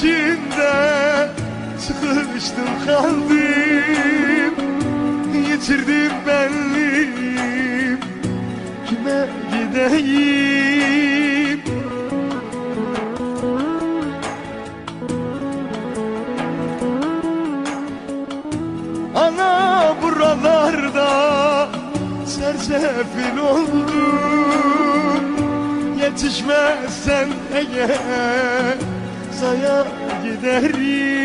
içinde Sıkıştım kaldım Yitirdim benliğim. Kime gideyim? Ana buralarda sersefil oldum Yetişmezsen eğer saya giderim.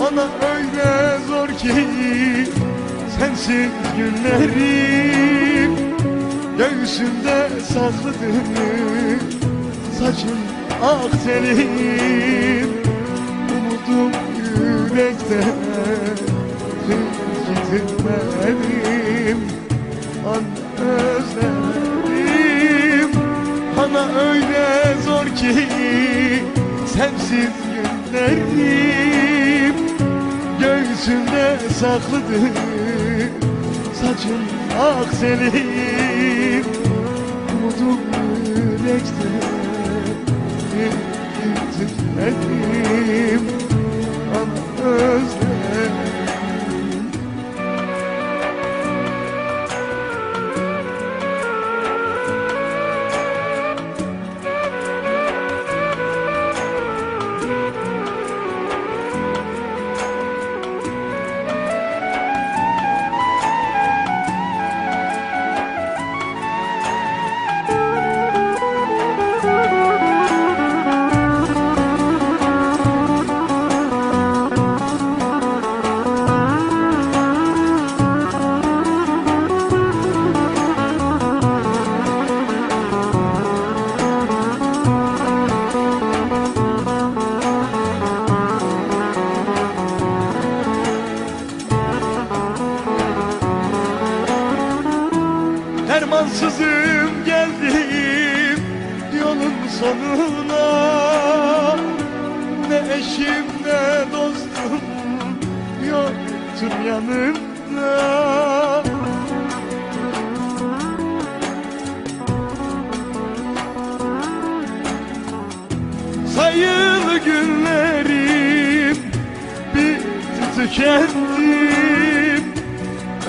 Ana öyle zor ki sensiz günlerim. Göğsümde saklıdır saçın ak telim Umudum yürekte An özledim. Ana öyle zor ki sensiz günlerim Göğsümde saklıdır saçın ak senin Umudum yürekte Ama Dermansızım geldim yolun sonuna. Ne eşim ne dostum yoktur yanımda. Sayılı günlerim bitti tükendim.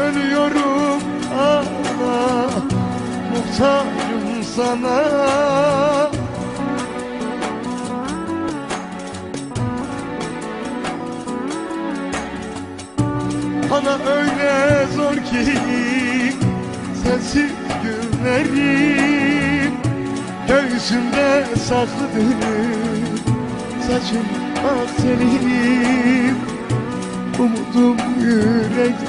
Ölüyorum muhtacım sana. Bana öyle zor ki sensiz günlerim. Göğsümde saklıdır saçım ak tenim Umudum yürekte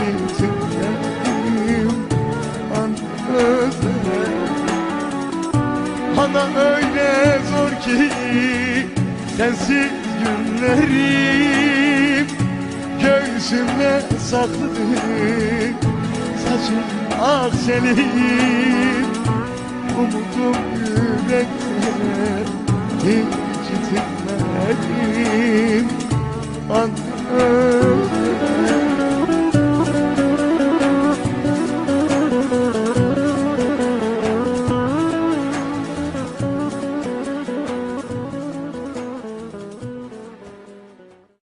incitim özledim Bana öyle zor ki sensiz günlerim. Göğsümde saklıdır saçın ak senin. Umudum yürekte hiç itilmedim An özledim